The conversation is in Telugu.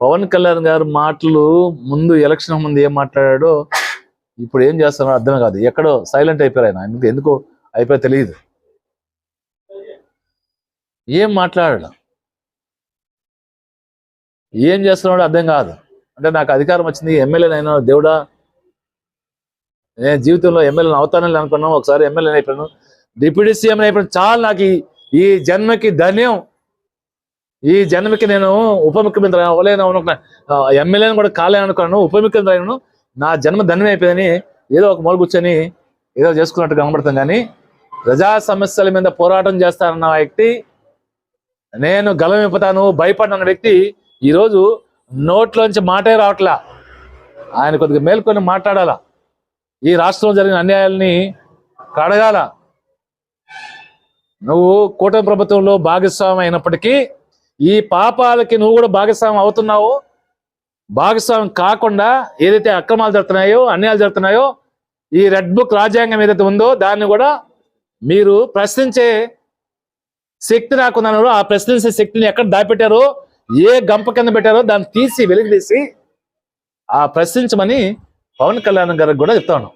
పవన్ కళ్యాణ్ గారు మాటలు ముందు ఎలక్షన్ ముందు ఏం మాట్లాడాడో ఇప్పుడు ఏం చేస్తారో అర్థమే కాదు. ఎక్కడో సైలెంట్ అయిపోయారు ఆయన. ఎందుకు ఎందుకో అయిపోయా తెలియదు. ఏం మాట్లాడాడు? ఏం చేస్తున్నాడో అర్థం కాదు. అంటే నాకు అధికారం వచ్చింది. ఎమ్మెల్యేనైనా దేవుడా? నేను జీవితంలో ఎమ్మెల్యేని అవుతానని అనుకున్నాను ఒకసారి ఎమ్మెల్యే అయిపోయాను. డిప్యూటీ సీఎం అయిపోయాను చాలా నాకు ఈ జన్మకి ధన్యం. ఈ జన్మకి నేను ఉప ముఖ్యమంత్రి అవ్వలేను అనుకున్నా. ఎమ్మెల్యేని కూడా కాలేను అనుకున్నాను ఉప ముఖ్యమంత్రి నా జన్మ ధన్యం అయిపోయిందని ఏదో ఒక మూల కూర్చొని ఏదో చేసుకున్నట్టు కనబడుతుంది కానీ ప్రజా సమస్యల మీద పోరాటం చేస్తానన్న వ్యక్తి నేను గలమిప్పుతాను భయపడిన వ్యక్తి ఈరోజు నోట్లోంచి మాటే రావట్లా. ఆయన కొద్దిగా మేల్కొని మాట్లాడాలా. ఈ రాష్ట్రంలో జరిగిన అన్యాయాలని కడగాల. నువ్వు కూటమి ప్రభుత్వంలో భాగస్వామి అయినప్పటికీ ఈ పాపాలకి నువ్వు కూడా భాగస్వామి అవుతున్నావు. భాగస్వామి కాకుండా ఏదైతే అక్రమాలు జరుగుతున్నాయో అన్యాయాలు జరుగుతున్నాయో ఈ రెడ్ బుక్ రాజ్యాంగం ఏదైతే ఉందో దాన్ని కూడా మీరు ప్రశ్నించే శక్తి నాకున్నారో ఆ ప్రశ్నించే శక్తిని ఎక్కడ దాపెట్టారో ఏ గంప కింద పెట్టారో దాన్ని తీసి వెలికి తీసి ఆ ప్రశ్నించమని పవన్ కళ్యాణ్ గారికి కూడా చెప్తాను